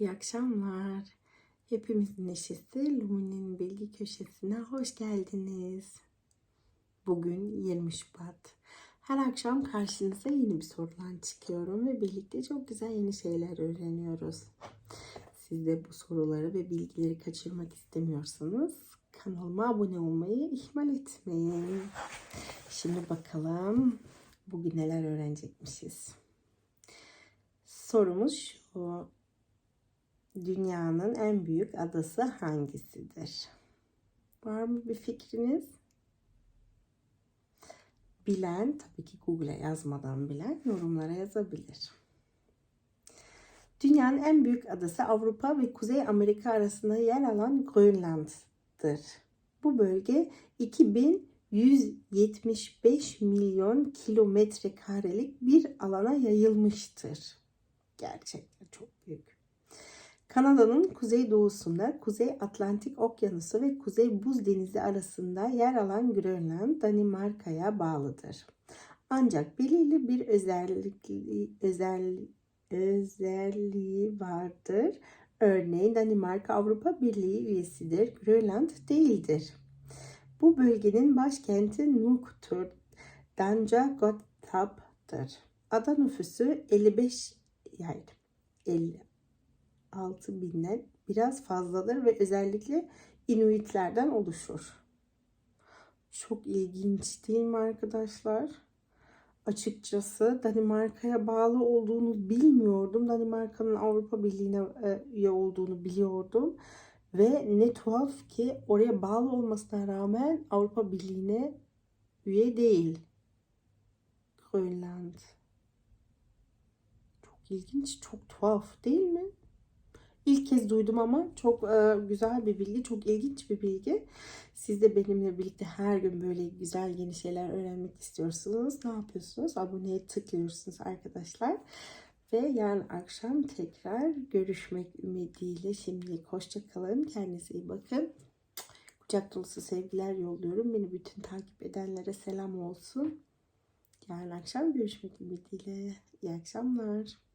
İyi akşamlar. Hepimizin neşesi Lumi'nin bilgi köşesine hoş geldiniz. Bugün 20 Şubat. Her akşam karşınıza yeni bir sorulan çıkıyorum ve birlikte çok güzel yeni şeyler öğreniyoruz. Siz de bu soruları ve bilgileri kaçırmak istemiyorsanız kanalıma abone olmayı ihmal etmeyin. Şimdi bakalım bugün neler öğrenecekmişiz. Sorumuz şu. Dünyanın en büyük adası hangisidir? Var mı bir fikriniz? Bilen, tabii ki Google'a yazmadan bilen yorumlara yazabilir. Dünyanın en büyük adası Avrupa ve Kuzey Amerika arasında yer alan Grönland'dır. Bu bölge 2175 milyon kilometre karelik bir alana yayılmıştır. Gerçekten çok büyük. Kanada'nın kuzey doğusunda Kuzey Atlantik Okyanusu ve Kuzey Buz Denizi arasında yer alan Grönland Danimarka'ya bağlıdır. Ancak belirli bir özellikli, özel, özelliği vardır. Örneğin Danimarka Avrupa Birliği üyesidir, Grönland değildir. Bu bölgenin başkenti Nuk'tur, Danca Gotthard'dır. Ada nüfusu 55 yani 50 6000'den biraz fazladır ve özellikle Inuitlerden oluşur. Çok ilginç değil mi arkadaşlar? Açıkçası Danimarka'ya bağlı olduğunu bilmiyordum. Danimarka'nın Avrupa Birliği'ne e, üye olduğunu biliyordum. Ve ne tuhaf ki oraya bağlı olmasına rağmen Avrupa Birliği'ne üye değil. Grönland. Çok ilginç, çok tuhaf değil mi? İlk kez duydum ama çok e, güzel bir bilgi, çok ilginç bir bilgi. Siz de benimle birlikte her gün böyle güzel yeni şeyler öğrenmek istiyorsunuz. Ne yapıyorsunuz? Aboneye tıklıyorsunuz arkadaşlar. Ve yarın akşam tekrar görüşmek ümidiyle şimdilik hoşçakalın. Kendinize iyi bakın. Kucak dolusu sevgiler yolluyorum. Beni bütün takip edenlere selam olsun. Yarın akşam görüşmek ümidiyle. İyi akşamlar.